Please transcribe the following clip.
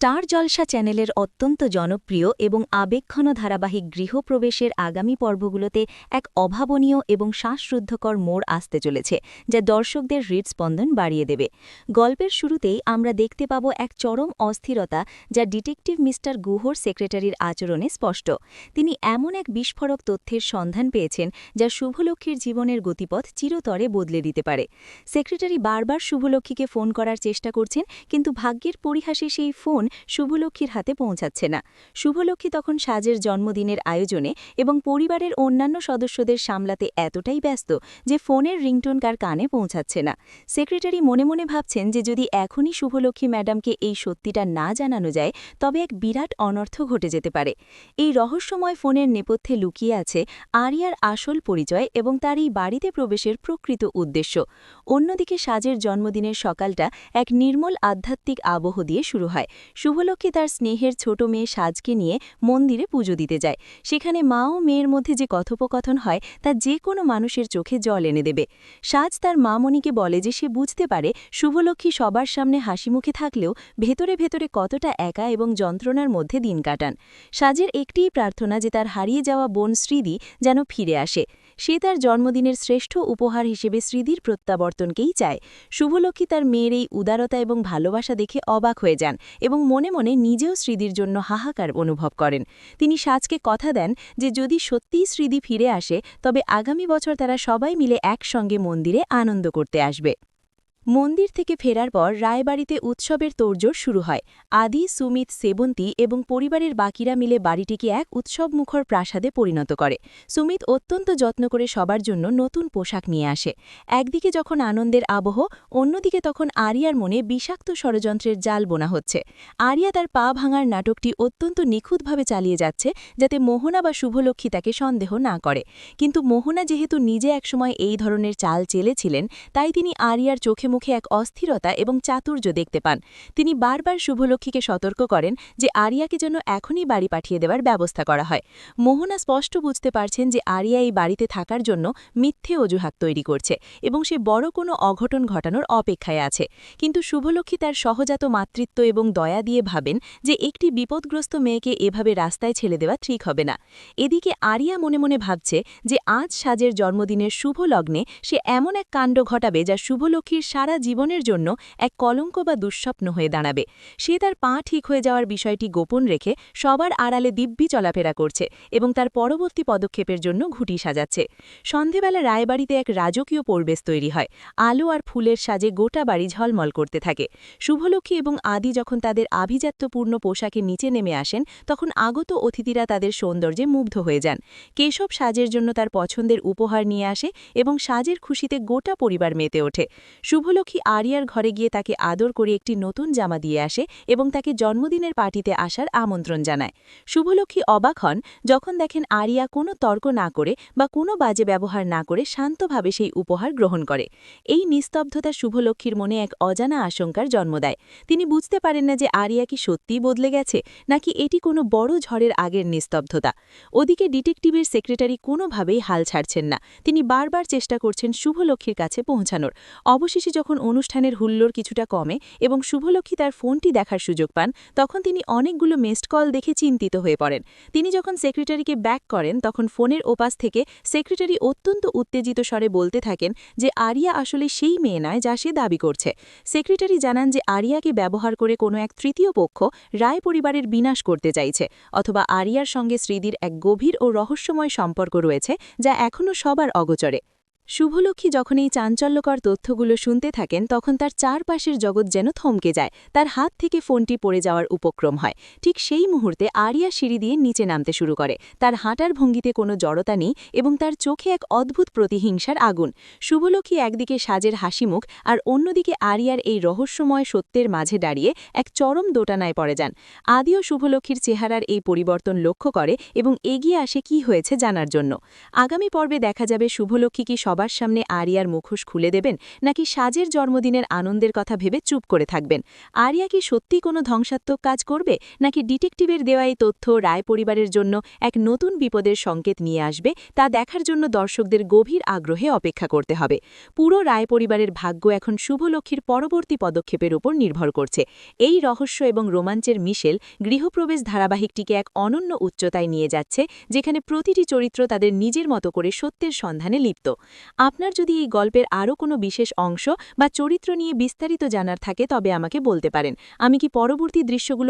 Star জলসা চ্যানেলের অত্যন্ত জনপ্রিয় এবং আবেক্ষণ ধারাবাহিক গৃহপ্রবেশের আগামী পর্বগুলোতে এক অভাবনীয় এবং শ্বাসরুদ্ধকর মোড় আসতে চলেছে, যা দর্শকদের হৃদস্পন্দন বাড়িয়ে দেবে। গল্পের শুরুতেই আমরা দেখতে পাব এক চরম অস্থিরতা, যা ডিটেকটিভ মিস্টার গুহর সেক্রেটারির আচরণে স্পষ্ট। তিনি এমন এক বিস্ফোরক তথ্যের সন্ধান পেয়েছেন, যা শুভলক্ষ্মীর জীবনের গতিপথ চিরতরে বদলে দিতে পারে। সেক্রেটারি বারবার শুভলক্ষ্মীকে ফোন করার চেষ্টা করছেন, কিন্তু ভাগ্যের পরিহাসে সেই ফোন শুভলক্ষ্মীর হাতে পৌঁছাচ্ছে না। শুভলক্ষ্মী তখন সাজের জন্মদিনের আয়োজনে এবং পরিবারের অন্যান্য সদস্যদের সামলাতে এতটাই ব্যস্ত যে ফোনের রিংটোন কার কানে পৌঁছাচ্ছে না। সেক্রেটারি মনে মনে ভাবছেন যে যদি এখনই শুভলক্ষ্মী ম্যাডামকে এই সত্যিটা না জানানো যায়, তবে এক বিরাট অনর্থ ঘটে যেতে পারে। এই রহস্যময় ফোনের নেপথ্যে লুকিয়ে আছে আরিয়ার আসল পরিচয় এবং তার এই বাড়িতে প্রবেশের প্রকৃত উদ্দেশ্য। অন্যদিকে সাজের জন্মদিনের সকালটা এক নির্মল আধ্যাত্মিক আবহ দিয়ে শুরু হয়। শুভলক্ষ্মী তার স্নেহের ছোট মেয়ে সাজকে নিয়ে মন্দিরে পুজো দিতে যায়। সেখানে মা ও মেয়ের মধ্যে যে কথোপকথন হয়, তা যে কোনো মানুষের চোখে জল এনে দেবে। সাজ তার মা মণিকে বলে যে সে বুঝতে পারে শুভলক্ষ্মী সবার সামনে হাসিমুখে থাকলেও ভেতরে ভেতরে কতটা একা এবং যন্ত্রণার মধ্যে দিন কাটান। সাজের একটিই প্রার্থনা যে তার হারিয়ে যাওয়া বোন শ্রীদি যেন ফিরে আসে। সে তার জন্মদিনের শ্রেষ্ঠ উপহার হিসেবে শ্রীদির প্রত্যাবর্তনকেই চায়। শুভলক্ষ্মী তার মেয়ের এই উদারতা এবং ভালোবাসা দেখে অবাক হয়ে যান এবং মনে মনে নিজেও স্মৃতির জন্য হাহাকার অনুভব করেন। তিনি সাজকে কথা দেন যে যদি সত্যিই শ্রীদি ফিরে আসে, তবে আগামী বছর তারা সবাই মিলে একসঙ্গে মন্দিরে আনন্দ করতে আসবে। মন্দির থেকে ফেরার পর রায়বাড়িতে উৎসবের তোড়জোড় শুরু হয়। আদি, সুমিত, সেবন্তী এবং পরিবারের বাকিরা মিলে বাড়িটিকে এক উৎসবমুখর প্রাসাদে পরিণত করে। সুমিত অত্যন্ত যত্ন করে সবার জন্য নতুন পোশাক নিয়ে আসে। একদিকে যখন আনন্দের আবহ, অন্যদিকে তখন আরিয়ার মনে বিষাক্ত ষড়যন্ত্রের জাল বোনা হচ্ছে। আরিয়া তার পা ভাঙার নাটকটি অত্যন্ত নিখুঁতভাবে চালিয়ে যাচ্ছে, যাতে মোহনা বা শুভলক্ষ্মী তাকে সন্দেহ না করে। কিন্তু মোহনা যেহেতু নিজে একসময় এই ধরনের চাল চেলেছিলেন, তাই তিনি আরিয়ার চোখে মুখে এক অস্থিরতা এবং চাতুর্য দেখতে পান। তিনি বারবার শুভলক্ষ্মীকে সতর্ক করেন যে আরিয়াকে যেন এখনই বাড়ি পাঠিয়ে দেওয়ার ব্যবস্থা করা হয়। মোহনা স্পষ্ট বুঝতে পারছেন যে আরিয়া এই বাড়িতে থাকার জন্য মিথ্যে অজুহাত তৈরি করছে এবং সে বড় কোনো অঘটন ঘটানোর অপেক্ষায় আছে। কিন্তু শুভলক্ষ্মী তার সহজাত মাতৃত্ব এবং দয়া দিয়ে ভাবেন যে একটি বিপদগ্রস্ত মেয়েকে এভাবে রাস্তায় ছেড়ে দেওয়া ঠিক হবে না। এদিকে আরিয়া মনে মনে ভাবছে যে আজ সাজের জন্মদিনের শুভ লগ্নে সে এমন এক কাণ্ড ঘটাবে যা শুভলক্ষ্মীর সারা জীবনের জন্য এক কলঙ্ক বা দুঃস্বপ্ন হয়ে দাঁড়াবে। সে তার পা ঠিক হয়ে যাওয়ার বিষয়টি গোপন রেখে সবার আড়ালে দিব্যি চলাফেরা করছে এবং তার পরবর্তী পদক্ষেপের জন্য ঘুটি সাজাচ্ছে। সন্ধেবেলা রায়বাড়িতে এক রাজকীয় পরিবেশ তৈরি হয়। আলো আর ফুলের সাজে গোটা বাড়ি ঝলমল করতে থাকে। শুভলক্ষ্মী এবং আদি যখন তাদের আভিজাত্যপূর্ণ পোশাকে নিচে নেমে আসেন, তখন আগত অতিথিরা তাদের সৌন্দর্যে মুগ্ধ হয়ে যান। কেশব সাজের জন্য তার পছন্দের উপহার নিয়ে আসে এবং সাজের খুশিতে গোটা পরিবার মেতে ওঠে। শুভলক্ষ্মী আরিয়ার ঘরে গিয়ে তাকে আদর করে একটি নতুন জামা দিয়ে আসে এবং তাকে জন্মদিনের পার্টিতে আসার আমন্ত্রণ জানায়। শুভলক্ষ্মী অবাক হন যখন দেখেন আরিয়া কোনো তর্ক না করে বা কোনো বাজে ব্যবহার না করে শান্তভাবে সেই উপহার গ্রহণ করে। এই নিস্তব্ধতা শুভলক্ষ্মীর মনে এক অজানা আশঙ্কার জন্ম দেয়। তিনি বুঝতে পারেন না যে আরিয়া কি সত্যিই বদলে গেছে নাকি এটি কোনো বড় ঝড়ের আগের নিস্তব্ধতা। ওদিকে ডিটেকটিভের সেক্রেটারি কোনোভাবেই হাল ছাড়ছেন না। তিনি বারবার চেষ্টা করছেন শুভলক্ষ্মীর কাছে পৌঁছানোর। অবশেষে যখন অনুষ্ঠানের হুল্লোর কিছুটা কমে এবং শুভলক্ষ্মী তার ফোনটি দেখার সুযোগ পান, তখন তিনি অনেকগুলো মেসড কল দেখে চিন্তিত হয়ে পড়েন। তিনি যখন সেক্রেটারিকে ব্যাক করেন, তখন ফোনের ওপাশ থেকে সেক্রেটারি অত্যন্ত উত্তেজিত স্বরে বলতে থাকেন যে আরিয়া আসলে সেই মেয়ে নয় যা সে দাবি করছে। সেক্রেটারি জানান যে আরিয়াকে ব্যবহার করে কোনো এক তৃতীয় পক্ষ রায় পরিবারের বিনাশ করতে চাইছে, অথবা আরিয়ার সঙ্গে শ্রীদির এক গভীর ও রহস্যময় সম্পর্ক রয়েছে যা এখনও সবার অগোচরে। শুভলক্ষ্মী যখন এই চাঞ্চল্যকর তথ্যগুলো শুনতে থাকেন, তখন তার চারপাশের জগৎ যেন থমকে যায়। তার হাত থেকে ফোনটি পড়ে যাওয়ার উপক্রম হয়। ঠিক সেই মুহূর্তে আরিয়া সিঁড়ি দিয়ে নিচে নামতে শুরু করে। তার হাঁটার ভঙ্গিতে কোনো জড়তা নেই এবং তার চোখে এক অদ্ভুত প্রতিহিংসার আগুন। শুভলক্ষ্মী একদিকে সাজের হাসিমুখ আর অন্যদিকে আরিয়ার এই রহস্যময় সত্যের মাঝে দাঁড়িয়ে এক চরম দোটানায় পড়ে যান। আদিও শুভলক্ষ্মীর চেহারার এই পরিবর্তন লক্ষ্য করে এবং এগিয়ে আসে কি হয়েছে জানার জন্য। আগামী পর্বে দেখা যাবে শুভলক্ষ্মী কি সব সবার সামনে আরিয়ার মুখোশ খুলে দেবেন নাকি সাজের জন্মদিনের আনন্দের কথা ভেবে চুপ করে থাকবেন? আরিয়া কি সত্যি কোনো ধ্বংসাত্মক কাজ করবে? নাকি ডিটেকটিভের দেওয়া এই তথ্য রায় পরিবারের জন্য এক নতুন বিপদের সংকেত নিয়ে আসবে তা দেখার জন্য দর্শকদের গভীর আগ্রহে অপেক্ষা করতে হবে। পুরো রায় পরিবারের ভাগ্য এখন শুভলক্ষ্মীর পরবর্তী পদক্ষেপের উপর নির্ভর করছে। এই রহস্য এবং রোমাঞ্চের মিশেল গৃহপ্রবেশ ধারাবাহিকটিকে এক অনন্য উচ্চতায় নিয়ে যাচ্ছে, যেখানে প্রতিটি চরিত্র তাদের নিজের মতো করে সত্যের সন্ধানে লিপ্ত। আপনার যদি এই গল্পের আরও কোনো বিশেষ অংশ বা চরিত্র নিয়ে বিস্তারিত জানার থাকে, তবে আমাকে বলতে পারেন। আমি কি পরবর্তী দৃশ্যগুলো